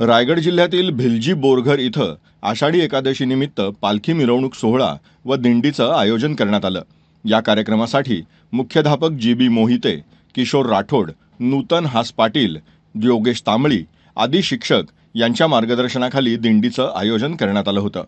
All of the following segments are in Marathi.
रायगड जिल्ह्यातील भिलजी बोरघर इथं आषाढी एकादशीनिमित्त पालखी मिरवणूक सोहळा व दिंडीचं आयोजन करण्यात आलं. या कार्यक्रमासाठी मुख्याध्यापक जी बी मोहिते किशोर राठोड नूतन हास पाटील योगेश तांबळी आदी शिक्षक यांच्या मार्गदर्शनाखाली दिंडीचं आयोजन करण्यात आलं होतं.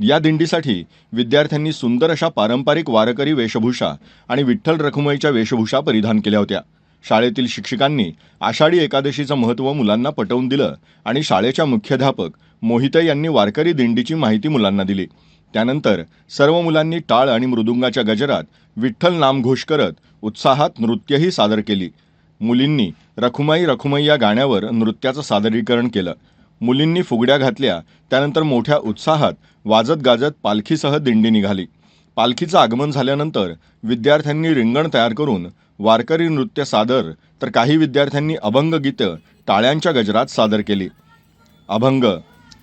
या दिंडीसाठी विद्यार्थ्यांनी सुंदर अशा पारंपरिक वारकरी वेशभूषा आणि विठ्ठल रखुमाईच्या वेशभूषा परिधान केल्या होत्या. शाळेतील शिक्षकांनी आषाढी एकादशीचं महत्त्व मुलांना पटवून दिलं आणि शाळेच्या मुख्याध्यापक मोहिते यांनी वारकरी दिंडीची माहिती मुलांना दिली. त्यानंतर सर्व मुलांनी टाळ आणि मृदुंगाच्या गजरात विठ्ठल नामघोष करत उत्साहात नृत्यही सादर केली. मुलींनी रखुमाई रखुमाई या गाण्यावर नृत्याचं सादरीकरण केलं. मुलींनी फुगड्या घातल्या त्यानंतर मोठ्या उत्साहात वाजत गाजत पालखीसह दिंडी निघाली. पालखीचं आगमन झाल्यानंतर विद्यार्थ्यांनी रिंगण तयार करून वारकरी नृत्य सादर तर काही विद्यार्थ्यांनी अभंग गीतं टाळ्यांच्या गजरात सादर केली. अभंग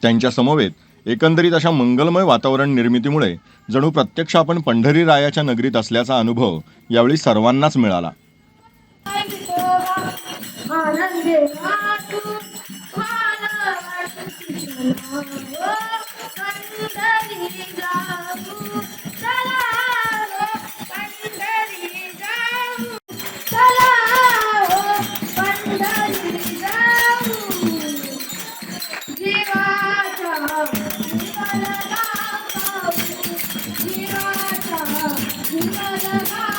त्यांच्या समवेत एकंदरीत अशा मंगलमय वातावरण निर्मितीमुळे जणू प्रत्यक्ष आपण पंढरी रायाच्या नगरीत असल्याचा अनुभव यावेळी सर्वांनाच मिळाला. Thank you.